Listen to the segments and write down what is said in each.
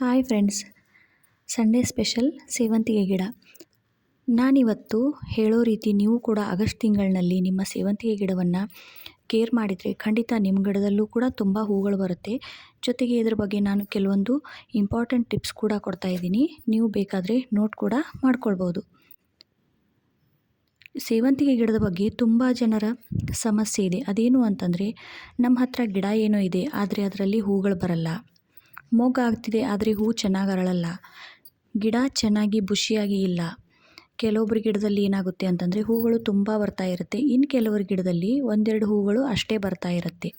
Hi friends. Sunday special ಸೇವಂತಿಗೆ ಗಿಡ. ನಾನಿವತ್ತು ಹೇಳೋ ರೀತಿ ನೀವು ಕೂಡ ಆಗಸ್ಟ್ ತಿಂಗಳಿನಲ್ಲಿ ನಿಮ್ಮ ಸೇವಂತಿಗೆ ಗಿಡವನ್ನು ಕೇರ್ ಮಾಡಿದರೆ ಖಂಡಿತ ನಿಮ್ಮ ಗಿಡದಲ್ಲೂ ಕೂಡ ತುಂಬ ಹೂಗಳು ಬರುತ್ತೆ. ಜೊತೆಗೆ ಇದ್ರ ಬಗ್ಗೆ ನಾನು ಕೆಲವೊಂದು ಇಂಪಾರ್ಟೆಂಟ್ ಟಿಪ್ಸ್ ಕೂಡ ಕೊಡ್ತಾ ಇದ್ದೀನಿ. ನೀವು ಬೇಕಾದರೆ ನೋಟ್ ಕೂಡ ಮಾಡ್ಕೊಳ್ಬೋದು. ಸೇವಂತಿಗೆ ಗಿಡದ ಬಗ್ಗೆ ತುಂಬ ಜನರ ಸಮಸ್ಯೆ ಇದೆ. ಅದೇನು ಅಂತಂದರೆ, ನಮ್ಮ ಹತ್ರ ಗಿಡ ಏನೋ ಇದೆ, ಆದರೆ ಅದರಲ್ಲಿ ಹೂಗಳು ಬರಲ್ಲ. ಮೊಗ್ಗಾಗ್ತಿದೆ ಆದರೆ ಹೂ ಚೆನ್ನಾಗಿ ಅರಳಲ್ಲ. ಗಿಡ ಚೆನ್ನಾಗಿ ಬುಷಿಯಾಗಿ ಇಲ್ಲ. ಕೆಲವೊಬ್ಬರ ಗಿಡದಲ್ಲಿ ಏನಾಗುತ್ತೆ ಅಂತಂದರೆ ಹೂಗಳು ತುಂಬ ಬರ್ತಾ ಇರುತ್ತೆ. ಇನ್ನು ಕೆಲವರ ಗಿಡದಲ್ಲಿ ಒಂದೆರಡು ಹೂಗಳು ಅಷ್ಟೇ ಬರ್ತಾ ಇರುತ್ತೆ.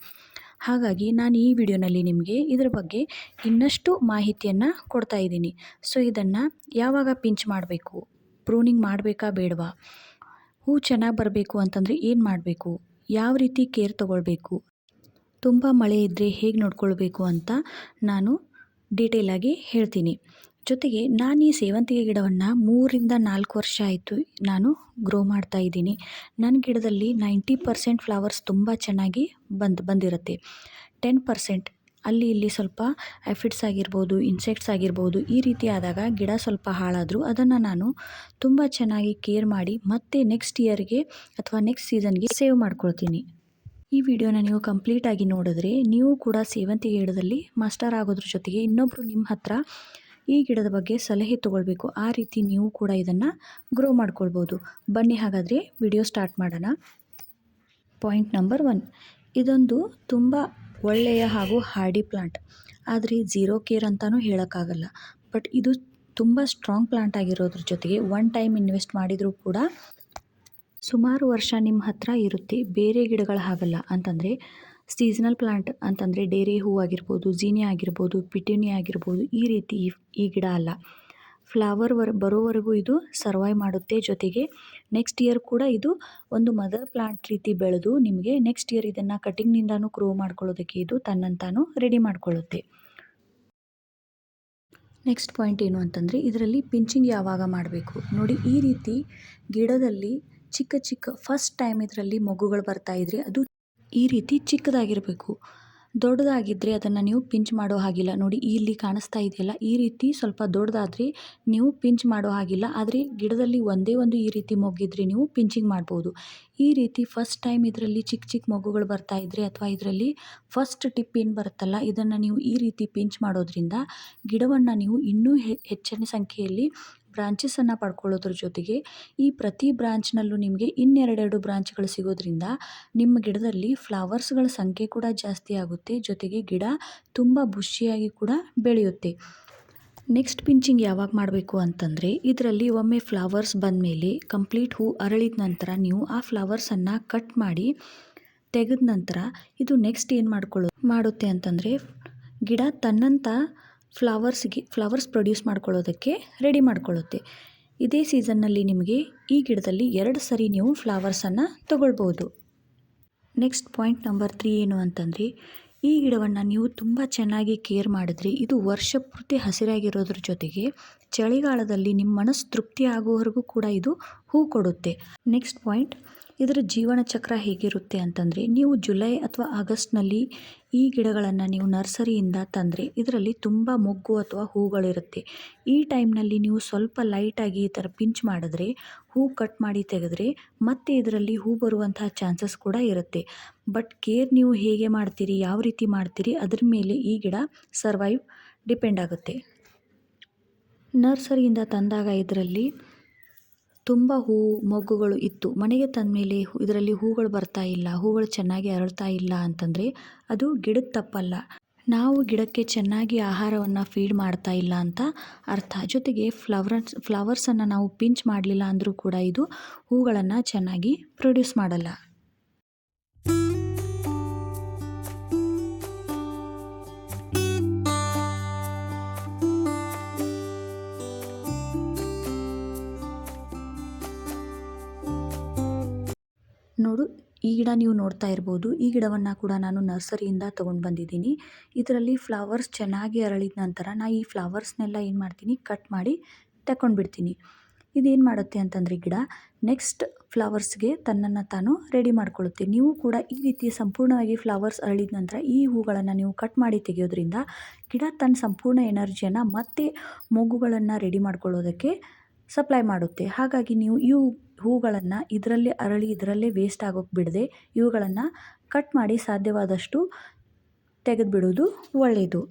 ಹಾಗಾಗಿ ನಾನು ಈ ವಿಡಿಯೋನಲ್ಲಿ ನಿಮಗೆ ಇದ್ರ ಬಗ್ಗೆ ಇನ್ನಷ್ಟು ಮಾಹಿತಿಯನ್ನು ಕೊಡ್ತಾ ಇದ್ದೀನಿ. ಸೊ, ಇದನ್ನು ಯಾವಾಗ ಪಿಂಚ್ ಮಾಡಬೇಕು? ಪ್ರೂನಿಂಗ್ ಮಾಡಬೇಕಾ ಬೇಡವಾ? ಹೂ ಚೆನ್ನಾಗಿ ಬರಬೇಕು ಅಂತಂದರೆ ಏನು ಮಾಡಬೇಕು? ಯಾವ ರೀತಿ ಕೇರ್ ತಗೊಳ್ಬೇಕು? ತುಂಬ ಮಳೆ ಇದ್ದರೆ ಹೇಗೆ ನೋಡ್ಕೊಳ್ಬೇಕು ಅಂತ ನಾನು ಡೀಟೇಲಾಗಿ ಹೇಳ್ತೀನಿ. ಜೊತೆಗೆ ನಾನು ಈ ಸೇವಂತಿಗೆ ಗಿಡವನ್ನು ಮೂರರಿಂದ ನಾಲ್ಕು ವರ್ಷ ಆಯಿತು ನಾನು ಗ್ರೋ ಮಾಡ್ತಾ ಇದ್ದೀನಿ. ನನ್ನ ಗಿಡದಲ್ಲಿ ನೈಂಟಿ ಪರ್ಸೆಂಟ್ ಫ್ಲವರ್ಸ್ ತುಂಬ ಚೆನ್ನಾಗಿ ಬಂದು, ಬಂದಿರುತ್ತೆ. ಟೆನ್ ಪರ್ಸೆಂಟ್ ಅಲ್ಲಿ ಇಲ್ಲಿ ಸ್ವಲ್ಪ ಎಫಿಡ್ಸ್ ಆಗಿರ್ಬೋದು ಇನ್ಸೆಕ್ಟ್ಸ್ ಆಗಿರ್ಬೋದು ಈ ರೀತಿ ಆದಾಗ ಗಿಡ ಸ್ವಲ್ಪ ಹಾಳಾದರೂ ಅದನ್ನು ನಾನು ತುಂಬ ಚೆನ್ನಾಗಿ ಕೇರ್ ಮಾಡಿ ಮತ್ತೆ ನೆಕ್ಸ್ಟ್ ಇಯರ್ಗೆ ಅಥವಾ ನೆಕ್ಸ್ಟ್ ಸೀಸನ್ಗೆ ಸೇವ್ ಮಾಡ್ಕೊಳ್ತೀನಿ. ಈ ವಿಡಿಯೋನ ನೀವು ಕಂಪ್ಲೀಟಾಗಿ ನೋಡಿದ್ರೆ ನೀವು ಕೂಡ ಸೇವಂತಿಗೆ ಗಿಡದಲ್ಲಿ ಮಾಸ್ಟರ್ ಆಗೋದ್ರ ಜೊತೆಗೆ ಇನ್ನೊಬ್ಬರು ನಿಮ್ಮ ಹತ್ರ ಈ ಗಿಡದ ಬಗ್ಗೆ ಸಲಹೆ ತೊಗೊಳ್ಬೇಕು. ಆ ರೀತಿ ನೀವು ಕೂಡ ಇದನ್ನು ಗ್ರೋ ಮಾಡ್ಕೊಳ್ಬೋದು. ಬನ್ನಿ ಹಾಗಾದರೆ ವಿಡಿಯೋ ಸ್ಟಾರ್ಟ್ ಮಾಡೋಣ. ಪಾಯಿಂಟ್ ನಂಬರ್ ಒನ್ ಇದೊಂದು ತುಂಬ ಒಳ್ಳೆಯ ಹಾಗೂ ಹಾರ್ಡಿ ಪ್ಲಾಂಟ್ ಆದರೆ ಝೀರೋ ಕೇರ್ ಅಂತಲೂ ಹೇಳೋಕ್ಕಾಗಲ್ಲ. ಬಟ್ ಇದು ತುಂಬ ಸ್ಟ್ರಾಂಗ್ ಪ್ಲಾಂಟ್ ಆಗಿರೋದ್ರ ಜೊತೆಗೆ ಒನ್ ಟೈಮ್ ಇನ್ವೆಸ್ಟ್ ಮಾಡಿದರೂ ಕೂಡ ಸುಮಾರು ವರ್ಷ ನಿಮ್ಮ ಹತ್ರ ಇರುತ್ತೆ. ಬೇರೆ ಗಿಡಗಳ ಹಾಗಲ್ಲ. ಅಂತಂದರೆ ಸೀಸನಲ್ ಪ್ಲಾಂಟ್ ಅಂತಂದರೆ ಡೇರೆ ಹೂ ಆಗಿರ್ಬೋದು ಜೀನಿ ಆಗಿರ್ಬೋದು, ಪಿಟೂನಿ ಆಗಿರ್ಬೋದು, ಈ ರೀತಿ ಈ ಗಿಡ ಅಲ್ಲ. ಫ್ಲವರ್ ವರ್, ಬರೋವರೆಗೂ ಇದು ಸರ್ವೈವ್ ಮಾಡುತ್ತೆ. ಜೊತೆಗೆ ನೆಕ್ಸ್ಟ್ ಇಯರ್ ಕೂಡ ಇದು ಒಂದು ಮದರ್ ಪ್ಲಾಂಟ್ ರೀತಿ ಬೆಳೆದು ನಿಮಗೆ ನೆಕ್ಸ್ಟ್ ಇಯರ್ ಇದನ್ನು ಕಟಿಂಗ್ನಿಂದನೂ ಗ್ರೋ ಮಾಡ್ಕೊಳ್ಳೋದಕ್ಕೆ ಇದು ತನ್ನಂತಾನು ರೆಡಿ ಮಾಡ್ಕೊಳ್ಳುತ್ತೆ. ನೆಕ್ಸ್ಟ್ ಪಾಯಿಂಟ್ ಏನು ಅಂತಂದರೆ ಇದರಲ್ಲಿ ಪಿಂಚಿಂಗ್ ಯಾವಾಗ ಮಾಡಬೇಕು? ನೋಡಿ ಈ ರೀತಿ ಗಿಡದಲ್ಲಿ ಚಿಕ್ಕ ಚಿಕ್ಕ ಫಸ್ಟ್ ಟೈಮ್ ಇದರಲ್ಲಿ ಮಗುಗಳು ಬರ್ತಾ ಇದ್ರೆ ಅದು ಈ ರೀತಿ ಚಿಕ್ಕದಾಗಿರಬೇಕು. ದೊಡ್ಡದಾಗಿದ್ದರೆ ಅದನ್ನು ನೀವು ಪಿಂಚ್ ಮಾಡೋ ಹಾಗಿಲ್ಲ. ನೋಡಿ, ಇಲ್ಲಿ ಕಾಣಿಸ್ತಾ ಇದೆಯಲ್ಲ, ಈ ರೀತಿ ಸ್ವಲ್ಪ ದೊಡ್ಡದಾದರೆ ನೀವು ಪಿಂಚ್ ಮಾಡೋ ಹಾಗಿಲ್ಲ. ಆದರೆ ಗಿಡದಲ್ಲಿ ಒಂದೇ ಒಂದು ಈ ರೀತಿ ಮೊಗ್ಗಿದ್ರೆ ನೀವು ಪಿಂಚಿಂಗ್ ಮಾಡ್ಬೋದು. ಈ ರೀತಿ ಫಸ್ಟ್ ಟೈಮ್ ಇದರಲ್ಲಿ ಚಿಕ್ಕ ಚಿಕ್ಕ ಮೊಗ್ಗುಗಳು ಬರ್ತಾ ಇದ್ದರೆ ಅಥವಾ ಇದರಲ್ಲಿ ಫಸ್ಟ್ ಟಿಪ್ ಏನು ಬರುತ್ತಲ್ಲ, ಇದನ್ನು ನೀವು ಈ ರೀತಿ ಪಿಂಚ್ ಮಾಡೋದ್ರಿಂದ ಗಿಡವನ್ನು ನೀವು ಇನ್ನೂ ಹೆಚ್ಚಿನ ಸಂಖ್ಯೆಯಲ್ಲಿ ಬ್ರಾಂಚಸನ್ನು ಪಡ್ಕೊಳ್ಳೋದ್ರ ಜೊತೆಗೆ ಈ ಪ್ರತಿ ಬ್ರಾಂಚ್ನಲ್ಲೂ ನಿಮಗೆ ಇನ್ನೆರಡೆರಡು ಬ್ರಾಂಚ್ಗಳು ಸಿಗೋದ್ರಿಂದ ನಿಮ್ಮ ಗಿಡದಲ್ಲಿ ಫ್ಲವರ್ಸ್ಗಳ ಸಂಖ್ಯೆ ಕೂಡ ಜಾಸ್ತಿ ಆಗುತ್ತೆ. ಜೊತೆಗೆ ಗಿಡ ತುಂಬ ಬುಷಿಯಾಗಿ ಕೂಡ ಬೆಳೆಯುತ್ತೆ. ನೆಕ್ಸ್ಟ್ ಪಿಂಚಿಂಗ್ ಯಾವಾಗ ಮಾಡಬೇಕು ಅಂತಂದರೆ ಇದರಲ್ಲಿ ಒಮ್ಮೆ ಫ್ಲವರ್ಸ್ ಬಂದಮೇಲೆ ಕಂಪ್ಲೀಟ್ ಹೂ ಅರಳಿದ ನಂತರ ನೀವು ಆ ಫ್ಲವರ್ಸನ್ನು ಕಟ್ ಮಾಡಿ ತೆಗೆದ ನಂತರ ಇದು ನೆಕ್ಸ್ಟ್ ಏನು ಮಾಡ್ಕೊಳ್ಳೋ, ಮಾಡುತ್ತೆ ಅಂತಂದರೆ ಗಿಡ ತನ್ನಂಥ ಫ್ಲವರ್ಸ್ಗೆ, ಫ್ಲವರ್ಸ್ ಪ್ರೊಡ್ಯೂಸ್ ಮಾಡ್ಕೊಳ್ಳೋದಕ್ಕೆ ರೆಡಿ ಮಾಡ್ಕೊಳ್ಳುತ್ತೆ. ಇದೇ ಸೀಸನ್ನಲ್ಲಿ ನಿಮಗೆ ಈ ಗಿಡದಲ್ಲಿ ಎರಡು ಸರಿ ನೀವು ಫ್ಲವರ್ಸನ್ನು ತಗೊಳ್ಬೋದು. ನೆಕ್ಸ್ಟ್ ಪಾಯಿಂಟ್ ನಂಬರ್ ತ್ರೀ ಏನು ಅಂತಂದರೆ, ಈ ಗಿಡವನ್ನು ನೀವು ತುಂಬ ಚೆನ್ನಾಗಿ ಕೇರ್ ಮಾಡಿದ್ರೆ, ಇದು ವರ್ಷ ಪೂರ್ತಿ ಹಸಿರಾಗಿರೋದ್ರ ಜೊತೆಗೆ ಚಳಿಗಾಲದಲ್ಲಿ ನಿಮ್ಮ ಮನಸ್ಸು ತೃಪ್ತಿ ಆಗೋವರೆಗೂ ಕೂಡ ಇದು ಹೂ ಕೊಡುತ್ತೆ. ನೆಕ್ಸ್ಟ್ ಪಾಯಿಂಟ್ ಇದರ ಜೀವನ ಚಕ್ರ ಹೇಗಿರುತ್ತೆ ಅಂತಂದರೆ, ನೀವು ಜುಲೈ ಅಥವಾ ಆಗಸ್ಟ್ನಲ್ಲಿ ಈ ಗಿಡಗಳನ್ನು ನೀವು ನರ್ಸರಿಯಿಂದ ತಂದರೆ ಇದರಲ್ಲಿ ತುಂಬ ಮೊಗ್ಗು ಅಥವಾ ಹೂಗಳಿರುತ್ತೆ. ಈ ಟೈಮ್ನಲ್ಲಿ ನೀವು ಸ್ವಲ್ಪ ಲೈಟಾಗಿ ಈ ಥರ ಪಿಂಚ್ ಮಾಡಿದ್ರೆ, ಹೂ ಕಟ್ ಮಾಡಿ ತೆಗೆದ್ರೆ ಮತ್ತೆ ಇದರಲ್ಲಿ ಹೂ ಬರುವಂತಹ ಚಾನ್ಸಸ್ ಕೂಡ ಇರುತ್ತೆ. ಬಟ್ ಕೇರ್ ನೀವು ಹೇಗೆ ಮಾಡ್ತೀರಿ, ಯಾವ ರೀತಿ ಮಾಡ್ತೀರಿ, ಅದ್ರ ಮೇಲೆ ಈ ಗಿಡ ಸರ್ವೈವ್ ಡಿಪೆಂಡ್ ಆಗುತ್ತೆ. ನರ್ಸರಿಯಿಂದ ತಂದಾಗ ಇದರಲ್ಲಿ ತುಂಬ ಹೂ ಮೊಗ್ಗುಗಳು ಇತ್ತು. ಮನೆಗೆ ತಂದ ಮೇಲೆ ಇದರಲ್ಲಿ ಹೂಗಳು ಬರ್ತಾ ಇಲ್ಲ. ಹೂಗಳು ಚೆನ್ನಾಗಿ ಅರಳ್ತಾ ಇಲ್ಲ ಅಂತಂದರೆ ಅದು ಗಿಡದ ತಪ್ಪಲ್ಲ. ನಾವು ಗಿಡಕ್ಕೆ ಚೆನ್ನಾಗಿ ಆಹಾರವನ್ನು ಫೀಡ್ ಮಾಡ್ತಾ ಇಲ್ಲ ಅಂತ ಅರ್ಥ. ಜೊತೆಗೆ ಫ್ಲವರ್ಸ್ ಫ್ಲವರ್ಸನ್ನು ನಾವು ಪಿಂಚ್ ಮಾಡಲಿಲ್ಲ ಅಂದರೂ ಕೂಡ ಇದು ಹೂಗಳನ್ನು ಚೆನ್ನಾಗಿ ಪ್ರೊಡ್ಯೂಸ್ ಮಾಡಲ್ಲ. ನೋಡು, ಈ ಗಿಡ ನೀವು ನೋಡ್ತಾ ಇರ್ಬೋದು. ಈ ಗಿಡವನ್ನು ಕೂಡ ನಾನು ನರ್ಸರಿಯಿಂದ ತೊಗೊಂಡು ಬಂದಿದ್ದೀನಿ. ಇದರಲ್ಲಿ ಫ್ಲವರ್ಸ್ ಚೆನ್ನಾಗಿ ಅರಳಿದ ನಂತರ ನಾ ಈ ಫ್ಲವರ್ಸ್ನೆಲ್ಲ ಏನು ಮಾಡ್ತೀನಿ, ಕಟ್ ಮಾಡಿ ತಗೊಂಡ್ಬಿಡ್ತೀನಿ ಇದೇನು ಮಾಡುತ್ತೆ ಅಂತಂದರೆ ಗಿಡ, ನೆಕ್ಸ್ಟ್ ಫ್ಲವರ್ಸ್ಗೆ ತನ್ನನ್ನು ತಾನು ರೆಡಿ ಮಾಡ್ಕೊಳ್ಳುತ್ತೆ. ನೀವು ಕೂಡ ಈ ರೀತಿ ಸಂಪೂರ್ಣವಾಗಿ ಫ್ಲವರ್ಸ್ ಅರಳಿದ ನಂತರ ಈ ಹೂಗಳನ್ನು ನೀವು ಕಟ್ ಮಾಡಿ ತೆಗೆಯೋದ್ರಿಂದ ಗಿಡ ತನ್ನ ಸಂಪೂರ್ಣ ಎನರ್ಜಿಯನ್ನು ಮತ್ತೆ ಮೊಗ್ಗುಗಳನ್ನು ರೆಡಿ ಮಾಡ್ಕೊಳ್ಳೋದಕ್ಕೆ ಸಪ್ಲೈ ಮಾಡುತ್ತೆ. ಹಾಗಾಗಿ ನೀವು ಈ ಹೂಗಳನ್ನು ಇದರಲ್ಲೇ ಅರಳಿ ಇದರಲ್ಲೇ ವೇಸ್ಟ್ ಆಗೋಕ್ಕೆ ಬಿಡದೆ, ಇವುಗಳನ್ನು ಕಟ್ ಮಾಡಿ ಸಾಧ್ಯವಾದಷ್ಟು ತೆಗೆದುಬಿಡೋದು ಒಳ್ಳೆಯದು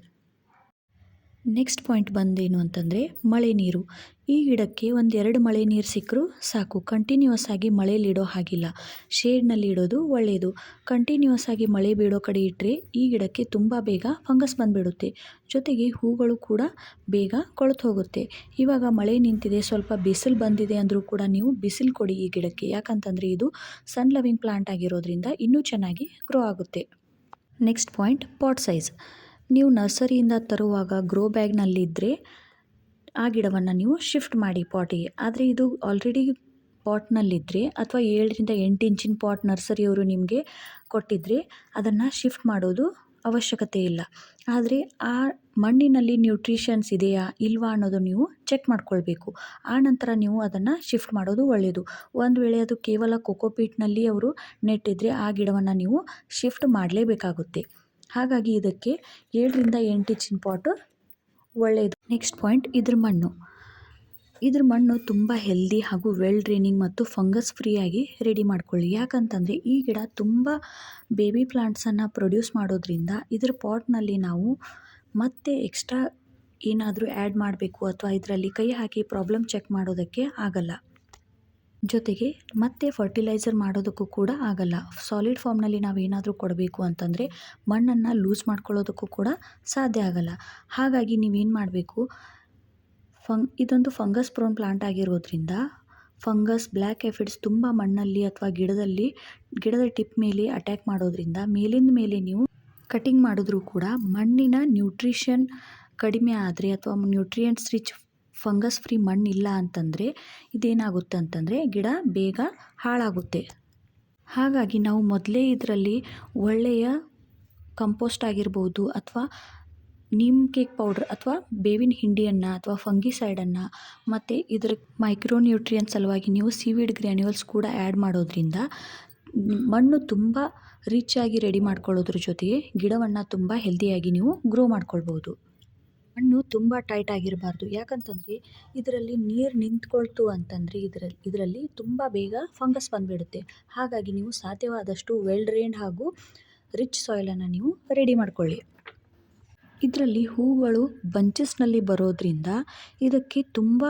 ನೆಕ್ಸ್ಟ್ ಪಾಯಿಂಟ್ ಬಂದೇನು ಅಂತಂದರೆ ಮಳೆ ನೀರು. ಈ ಗಿಡಕ್ಕೆ ಒಂದೆರಡು ಮಳೆ ನೀರು ಸಿಕ್ಕರೂ ಸಾಕು. ಕಂಟಿನ್ಯೂಸ್ ಆಗಿ ಮಳೆಯಲ್ಲಿ ಇಡೋ ಹಾಗಿಲ್ಲ. ಶೇಡ್ನಲ್ಲಿ ಇಡೋದು ಒಳ್ಳೆಯದು ಕಂಟಿನ್ಯೂಸ್ ಆಗಿ ಮಳೆ ಬೀಳೋ ಕಡೆ ಇಟ್ಟರೆ ಈ ಗಿಡಕ್ಕೆ ತುಂಬ ಬೇಗ ಫಂಗಸ್ ಬಂದುಬಿಡುತ್ತೆ. ಜೊತೆಗೆ ಹೂಗಳು ಕೂಡ ಬೇಗ ಕೊಳೆತು ಹೋಗುತ್ತೆ ಇವಾಗ ಮಳೆ ನಿಂತಿದೆ, ಸ್ವಲ್ಪ ಬಿಸಿಲು ಬಂದಿದೆ ಅಂದರೂ ಕೂಡ ನೀವು ಬಿಸಿಲು ಕೊಡಿ ಈ ಗಿಡಕ್ಕೆ. ಯಾಕಂತಂದರೆ ಇದು ಸನ್ ಲವಿಂಗ್ ಪ್ಲಾಂಟ್ ಆಗಿರೋದ್ರಿಂದ ಇನ್ನೂ ಚೆನ್ನಾಗಿ ಗ್ರೋ ಆಗುತ್ತೆ. Next point, pot size. ನೀವು ನರ್ಸರಿಯಿಂದ ತರುವಾಗ ಗ್ರೋ ಬ್ಯಾಗ್ನಲ್ಲಿದ್ದರೆ ಆ ಗಿಡವನ್ನು ನೀವು ಶಿಫ್ಟ್ ಮಾಡಿ ಪಾಟಿಗೆ ಆದರೆ ಇದು ಆಲ್ರೆಡಿ ಪಾಟ್ನಲ್ಲಿದ್ದರೆ ಅಥವಾ ಏಳರಿಂದ ಎಂಟು ಇಂಚಿನ ಪಾಟ್ ನರ್ಸರಿಯವರು ನಿಮಗೆ ಕೊಟ್ಟಿದ್ದರೆ ಅದನ್ನು ಶಿಫ್ಟ್ ಮಾಡೋದು ಅವಶ್ಯಕತೆ ಇಲ್ಲ. ಆದರೆ ಆ ಮಣ್ಣಿನಲ್ಲಿ ನ್ಯೂಟ್ರಿಷನ್ಸ್ ಇದೆಯಾ ಇಲ್ವಾ ಅನ್ನೋದು ನೀವು ಚೆಕ್ ಮಾಡ್ಕೊಳ್ಬೇಕು. ಆ ನಂತರ ನೀವು ಅದನ್ನು ಶಿಫ್ಟ್ ಮಾಡೋದು ಒಳ್ಳೆಯದು ಒಂದು ವೇಳೆ ಅದು ಕೇವಲ ಕೊಕೋಪೀಟ್ನಲ್ಲಿ ಅವರು ನೆಟ್ಟಿದ್ರೆ ಆ ಗಿಡವನ್ನು ನೀವು ಶಿಫ್ಟ್ ಮಾಡಲೇಬೇಕಾಗುತ್ತೆ. ಹಾಗಾಗಿ ಇದಕ್ಕೆ ಏಳರಿಂದ ಎಂಟು ಇಂಚಿನ ಪಾಟು ಒಳ್ಳೆಯದು ನೆಕ್ಸ್ಟ್ ಪಾಯಿಂಟ್ ಇದ್ರ ಮಣ್ಣು. ಇದ್ರ ಮಣ್ಣು ತುಂಬ ಹೆಲ್ದಿ ಹಾಗೂ ವೆಲ್ ಡ್ರೈನಿಂಗ್ ಮತ್ತು ಫಂಗಸ್ ಫ್ರೀಯಾಗಿ ರೆಡಿ ಮಾಡ್ಕೊಳ್ಳಿ. ಯಾಕಂತಂದರೆ ಈ ಗಿಡ ತುಂಬ ಬೇಬಿ ಪ್ಲಾಂಟ್ಸನ್ನು ಪ್ರೊಡ್ಯೂಸ್ ಮಾಡೋದ್ರಿಂದ ಇದ್ರ ಪಾಟ್ನಲ್ಲಿ ನಾವು ಮತ್ತೆ ಎಕ್ಸ್ಟ್ರಾ ಏನಾದರೂ ಆ್ಯಡ್ ಮಾಡಬೇಕು ಅಥವಾ ಇದರಲ್ಲಿ ಕೈ ಹಾಕಿ ಪ್ರಾಬ್ಲಮ್ ಚೆಕ್ ಮಾಡೋದಕ್ಕೆ ಆಗಲ್ಲ. ಜೊತೆಗೆ ಮತ್ತೆ ಫರ್ಟಿಲೈಸರ್ ಮಾಡೋದಕ್ಕೂ ಕೂಡ ಆಗಲ್ಲ. ಸಾಲಿಡ್ ಫಾರ್ಮ್ನಲ್ಲಿ ನಾವು ಏನಾದರೂ ಕೊಡಬೇಕು ಅಂತಂದರೆ ಮಣ್ಣನ್ನು ಲೂಸ್ ಮಾಡ್ಕೊಳ್ಳೋದಕ್ಕೂ ಕೂಡ ಸಾಧ್ಯ ಆಗಲ್ಲ. ಹಾಗಾಗಿ ನೀವೇನು ಮಾಡಬೇಕು? ಫಂಗ್, ಇದೊಂದು ಫಂಗಸ್ ಪ್ರೋನ್ ಪ್ಲಾಂಟ್ ಆಗಿರೋದ್ರಿಂದ ಫಂಗಸ್ ಬ್ಲ್ಯಾಕ್ ಎಫಿಡ್ಸ್ ತುಂಬ ಮಣ್ಣಲ್ಲಿ ಅಥವಾ ಗಿಡದಲ್ಲಿ, ಗಿಡದ ಟಿಪ್ ಮೇಲೆ ಅಟ್ಯಾಕ್ ಮಾಡೋದ್ರಿಂದ ಮೇಲಿಂದ ಮೇಲೆ ನೀವು ಕಟಿಂಗ್ ಮಾಡಿದ್ರೂ ಕೂಡ ಮಣ್ಣಿನ ನ್ಯೂಟ್ರಿಷನ್ ಕಡಿಮೆ ಆದರೆ ಅಥವಾ ನ್ಯೂಟ್ರಿಯೆಂಟ್ಸ್ ರಿಚ್ ಫಂಗಸ್ ಫ್ರೀ ಮಣ್ಣಿಲ್ಲ ಅಂತಂದರೆ ಇದೇನಾಗುತ್ತೆ ಅಂತಂದರೆ ಗಿಡ ಬೇಗ ಹಾಳಾಗುತ್ತೆ. ಹಾಗಾಗಿ ನಾವು ಮೊದಲೇ ಇದರಲ್ಲಿ ಒಳ್ಳೆಯ ಕಂಪೋಸ್ಟ್ ಆಗಿರ್ಬೋದು ಅಥವಾ ನೀಮ್ ಕೇಕ್ ಪೌಡ್ರ್ ಅಥವಾ ಬೇವಿನ ಹಿಂಡಿಯನ್ನು ಅಥವಾ ಫಂಗಿಸೈಡನ್ನು ಮತ್ತು ಇದ್ರ ಮೈಕ್ರೋನ್ಯೂಟ್ರಿಯನ್ ಸಲುವಾಗಿ ನೀವು ಸೀವಿಡ್ ಗ್ರ್ಯಾನ್ಯೂಲ್ಸ್ ಕೂಡ ಆ್ಯಡ್ ಮಾಡೋದ್ರಿಂದ ಮಣ್ಣು ತುಂಬ ರಿಚ್ ಆಗಿ ರೆಡಿ ಮಾಡ್ಕೊಳ್ಳೋದ್ರ ಜೊತೆಗೆ ಗಿಡವನ್ನು ತುಂಬ ಹೆಲ್ದಿಯಾಗಿ ನೀವು ಗ್ರೋ ಮಾಡ್ಕೊಳ್ಬೋದು. ಮಣ್ಣು ತುಂಬ ಟೈಟ್ ಆಗಿರಬಾರ್ದು. ಯಾಕಂತಂದರೆ ಇದರಲ್ಲಿ ನೀರು ನಿಂತ್ಕೊಳ್ತು ಅಂತಂದರೆ ಇದರಲ್ಲಿ ಇದರಲ್ಲಿ ತುಂಬ ಬೇಗ ಫಂಗಸ್ ಬಂದುಬಿಡುತ್ತೆ. ಹಾಗಾಗಿ ನೀವು ಸಾಧ್ಯವಾದಷ್ಟು ವೆಲ್ ಡ್ರೈನ್ ಹಾಗೂ ರಿಚ್ ಸಾಯಿಲನ್ನು ನೀವು ರೆಡಿ ಮಾಡ್ಕೊಳ್ಳಿ. ಇದರಲ್ಲಿ ಹೂಗಳು ಬಂಚಸ್ನಲ್ಲಿ ಬರೋದ್ರಿಂದ ಇದಕ್ಕೆ ತುಂಬ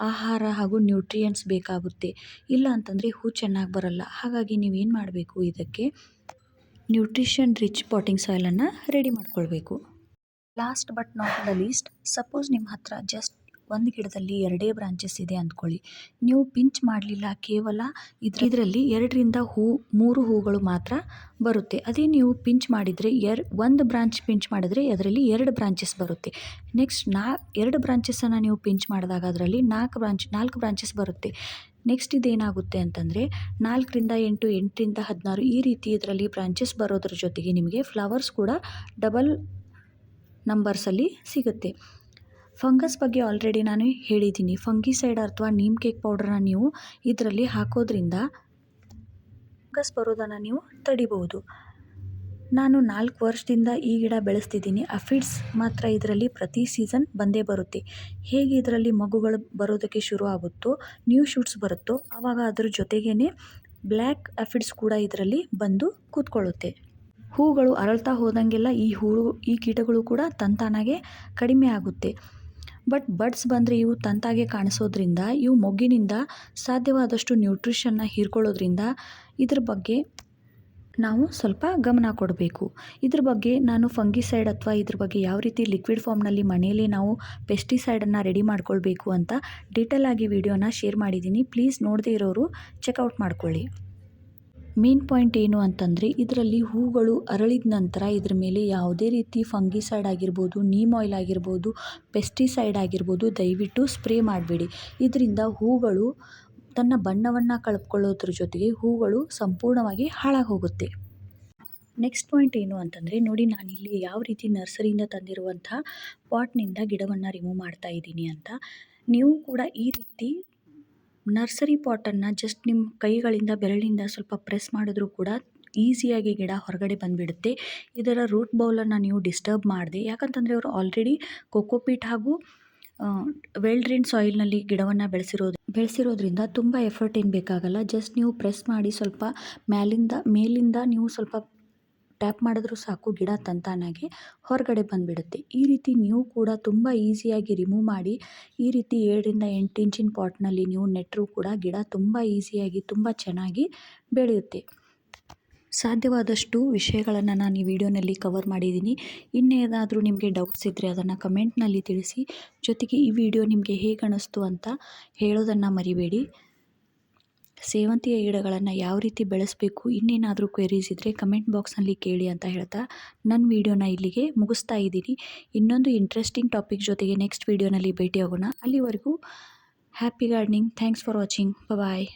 ಆಹಾರ ಹಾಗೂ ನ್ಯೂಟ್ರಿಯೆಂಟ್ಸ್ ಬೇಕಾಗುತ್ತೆ. ಇಲ್ಲ ಅಂತಂದರೆ ಹೂ ಚೆನ್ನಾಗಿ ಬರಲ್ಲ. ಹಾಗಾಗಿ ನೀವೇನು ಮಾಡಬೇಕು, ಇದಕ್ಕೆ ನ್ಯೂಟ್ರಿಷನ್ ರಿಚ್ ಪಾಟಿಂಗ್ ಸಾಯಿಲನ್ನು ರೆಡಿ ಮಾಡ್ಕೊಳ್ಬೇಕು. Last but not the least suppose ನಿಮ್ಮ ಹತ್ರ ಜಸ್ಟ್ ಒಂದು ಗಿಡದಲ್ಲಿ ಎರಡೇ ಬ್ರಾಂಚಸ್ ಇದೆ ಅಂದ್ಕೊಳ್ಳಿ. ನೀವು ಪಿಂಚ್ ಮಾಡಲಿಲ್ಲ, ಕೇವಲ ಇದ್ರ ಇದರಲ್ಲಿ ಎರಡರಿಂದ ಹೂ, ಮೂರು ಹೂಗಳು ಮಾತ್ರ ಬರುತ್ತೆ. ಅದೇ ನೀವು ಪಿಂಚ್ ಮಾಡಿದರೆ ಎರ್ ಒಂದು ಬ್ರಾಂಚ್ ಪಿಂಚ್ ಮಾಡಿದರೆ ಅದರಲ್ಲಿ ಎರಡು ಬ್ರಾಂಚಸ್ ಬರುತ್ತೆ. ನೆಕ್ಸ್ಟ್ ನಾ ಎರಡು ಬ್ರಾಂಚಸನ್ನು ನೀವು ಪಿಂಚ್ ಮಾಡಿದಾಗ ಅದರಲ್ಲಿ ನಾಲ್ಕು ಬ್ರಾಂಚ್ ನಾಲ್ಕು ಬ್ರಾಂಚಸ್ ಬರುತ್ತೆ. ನೆಕ್ಸ್ಟ್ ಇದೇನಾಗುತ್ತೆ ಅಂತಂದರೆ, ನಾಲ್ಕರಿಂದ ಎಂಟು, ಎಂಟರಿಂದ ಹದಿನಾರು ಈ ರೀತಿ ಇದರಲ್ಲಿ ಬ್ರಾಂಚಸ್ ಬರೋದ್ರ ಜೊತೆಗೆ ನಿಮಗೆ ಫ್ಲವರ್ಸ್ ಕೂಡ ಡಬಲ್ ನಂಬರ್ಸಲ್ಲಿ ಸಿಗುತ್ತೆ. ಫಂಗಸ್ ಬಗ್ಗೆ ಆಲ್ರೆಡಿ ನಾನು ಹೇಳಿದ್ದೀನಿ. ಫಂಗಿಸೈಡ್ ಅಥವಾ ನೀಮ್ ಕೇಕ್ ಪೌಡ್ರನ್ನ ನೀವು ಇದರಲ್ಲಿ ಹಾಕೋದ್ರಿಂದ ಫಂಗಸ್ ಬರೋದನ್ನು ನೀವು ತಡಿಬೋದು ನಾನು ನಾಲ್ಕು ವರ್ಷದಿಂದ ಈ ಗಿಡ ಬೆಳೆಸ್ತಿದ್ದೀನಿ. ಅಫಿಡ್ಸ್ ಮಾತ್ರ ಇದರಲ್ಲಿ ಪ್ರತಿ ಸೀಸನ್ ಬಂದೇ ಬರುತ್ತೆ. ಹೇಗೆ ಇದರಲ್ಲಿ ಮಗುಗಳು ಬರೋದಕ್ಕೆ ಶುರು ಆಗುತ್ತೋ, ನ್ಯೂ ಶೂಟ್ಸ್ ಬರುತ್ತೋ ಆವಾಗ ಅದ್ರ ಜೊತೆಗೇ ಬ್ಲ್ಯಾಕ್ ಅಫಿಡ್ಸ್ ಕೂಡ ಇದರಲ್ಲಿ ಬಂದು ಕೂತ್ಕೊಳ್ಳುತ್ತೆ. ಹೂಗಳು ಅರಳ್ತಾ ಹೋದಂಗೆಲ್ಲ ಈ ಹೂ ಈ ಕೀಟಗಳು ಕೂಡ ತಂತಾನಾಗೆ ಕಡಿಮೆ ಆಗುತ್ತೆ. ಬಟ್ ಬಡ್ಸ್ ಬಂದರೆ ಇವು ತಂತಾಗೆ ಕಾಣಿಸೋದ್ರಿಂದ, ಇವು ಮೊಗ್ಗಿನಿಂದ ಸಾಧ್ಯವಾದಷ್ಟು ನ್ಯೂಟ್ರಿಷನ್ನ ಹೀರ್ಕೊಳ್ಳೋದ್ರಿಂದ ಇದ್ರ ಬಗ್ಗೆ ನಾವು ಸ್ವಲ್ಪ ಗಮನ ಕೊಡಬೇಕು. ಇದ್ರ ಬಗ್ಗೆ ನಾನು ಫಂಗಿಸೈಡ್ ಅಥವಾ ಇದ್ರ ಬಗ್ಗೆ ಯಾವ ರೀತಿ ಲಿಕ್ವಿಡ್ ಫಾರ್ಮ್ನಲ್ಲಿ ಮನೆಯಲ್ಲೇ ನಾವು ಪೆಸ್ಟಿಸೈಡನ್ನು ರೆಡಿ ಮಾಡ್ಕೊಳ್ಬೇಕು ಅಂತ ಡೀಟೇಲ್ ಆಗಿ ವಿಡಿಯೋನ ಶೇರ್ ಮಾಡಿದ್ದೀನಿ. ಪ್ಲೀಸ್ ನೋಡದೇ ಇರೋರು ಚೆಕ್ಔಟ್ ಮಾಡ್ಕೊಳ್ಳಿ. ಮೇನ್ ಪಾಯಿಂಟ್ ಏನು ಅಂತಂದರೆ, ಇದರಲ್ಲಿ ಹೂಗಳು ಅರಳಿದ ನಂತರ ಇದ್ರ ಮೇಲೆ ಯಾವುದೇ ರೀತಿ ಫಂಗಿಸೈಡ್ ಆಗಿರ್ಬೋದು, ನೀಮ್ ಆಯಿಲ್ ಆಗಿರ್ಬೋದು, ಪೆಸ್ಟಿಸೈಡ್ ಆಗಿರ್ಬೋದು, ದಯವಿಟ್ಟು ಸ್ಪ್ರೇ ಮಾಡಬೇಡಿ. ಇದರಿಂದ ಹೂಗಳು ತನ್ನ ಬಣ್ಣವನ್ನು ಕಳ್ಕೊಳ್ಳೋದ್ರ ಜೊತೆಗೆ ಹೂಗಳು ಸಂಪೂರ್ಣವಾಗಿ ಹಾಳಾಗಿ ಹೋಗುತ್ತೆ ನೆಕ್ಸ್ಟ್ ಪಾಯಿಂಟ್ ಏನು ಅಂತಂದರೆ, ನೋಡಿ ನಾನಿಲ್ಲಿ ಯಾವ ರೀತಿ ನರ್ಸರಿಯಿಂದ ತಂದಿರುವಂಥ ಪಾಟ್ನಿಂದ ಗಿಡವನ್ನು ರಿಮೂವ್ ಮಾಡ್ತಾ ಇದ್ದೀನಿ ಅಂತ. ನೀವು ಕೂಡ ಈ ರೀತಿ ನರ್ಸರಿ ಪಾಟನ್ನು ಜಸ್ಟ್ ನಿಮ್ಮ ಕೈಗಳಿಂದ ಬೆರಳಿಂದ ಸ್ವಲ್ಪ ಪ್ರೆಸ್ ಮಾಡಿದ್ರೂ ಕೂಡ ಈಸಿಯಾಗಿ ಗಿಡ ಹೊರಗಡೆ ಬಂದುಬಿಡುತ್ತೆ. ಇದರ ರೂಟ್ ಬೌಲನ್ನು ನೀವು ಡಿಸ್ಟರ್ಬ್ ಮಾಡದೆ, ಯಾಕಂತಂದರೆ ಅವರು ಆಲ್ರೆಡಿ ಕೋಕೋಪೀಟ್ ಹಾಗೂ ವೆಲ್ ಡ್ರೈನ್ ಸಾಯಿಲ್ನಲ್ಲಿ ಗಿಡವನ್ನು ಬೆಳೆಸಿರೋದು, ಬೆಳೆಸಿರೋದ್ರಿಂದ ತುಂಬ ಎಫರ್ಟ್ ಏನು ಬೇಕಾಗಲ್ಲ. ಜಸ್ಟ್ ನೀವು ಪ್ರೆಸ್ ಮಾಡಿ ಸ್ವಲ್ಪ ಮ್ಯಾಲಿಂದ, ಮೇಲಿಂದ ನೀವು ಸ್ವಲ್ಪ ಟ್ಯಾಪ್ ಮಾಡಿದ್ರೂ ಸಾಕು ಗಿಡ ತಂತಾನಾಗಿ ಹೊರಗಡೆ ಬಂದುಬಿಡುತ್ತೆ. ಈ ರೀತಿ ನೀವು ಕೂಡ ತುಂಬ ಈಸಿಯಾಗಿ ರಿಮೂವ್ ಮಾಡಿ, ಈ ರೀತಿ ಏಳರಿಂದ ಎಂಟು ಇಂಚಿನ ಪಾಟ್ನಲ್ಲಿ ನೀವು ನೆಟ್ಟರೂ ಕೂಡ ಗಿಡ ತುಂಬ ಈಸಿಯಾಗಿ ತುಂಬ ಚೆನ್ನಾಗಿ ಬೆಳೆಯುತ್ತೆ. ಸಾಧ್ಯವಾದಷ್ಟು ವಿಷಯಗಳನ್ನು ನಾನು ಈ ವಿಡಿಯೋನಲ್ಲಿ ಕವರ್ ಮಾಡಿದ್ದೀನಿ. ಇನ್ನೇನಾದರೂ ನಿಮಗೆ ಡೌಟ್ಸ್ ಇದ್ದರೆ ಅದನ್ನು ಕಮೆಂಟ್ನಲ್ಲಿ ತಿಳಿಸಿ. ಜೊತೆಗೆ ಈ ವಿಡಿಯೋ ನಿಮಗೆ ಹೇಗೆ ಅನಿಸ್ತು ಅಂತ ಹೇಳೋದನ್ನು ಮರಿಬೇಡಿ. ಸೇವಂತಿಗೆ ಗಿಡಗಳನ್ನು ಯಾವ ರೀತಿ ಬೆಳೆಸಬೇಕು, ಇನ್ನೇನಾದರೂ ಕ್ವೆರೀಸ್ ಇದ್ದರೆ ಕಮೆಂಟ್ ಬಾಕ್ಸ್ನಲ್ಲಿ ಕೇಳಿ ಅಂತ ಹೇಳ್ತಾ ನನ್ನ ವೀಡಿಯೋನ ಇಲ್ಲಿಗೆ ಮುಗಿಸ್ತಾ ಇದ್ದೀನಿ. ಇನ್ನೊಂದು ಇಂಟ್ರೆಸ್ಟಿಂಗ್ ಟಾಪಿಕ್ ಜೊತೆಗೆ ನೆಕ್ಸ್ಟ್ ವಿಡಿಯೋನಲ್ಲಿ ಭೇಟಿಯಾಗೋಣ. ಅಲ್ಲಿವರೆಗೂ happy gardening thanks for watching bye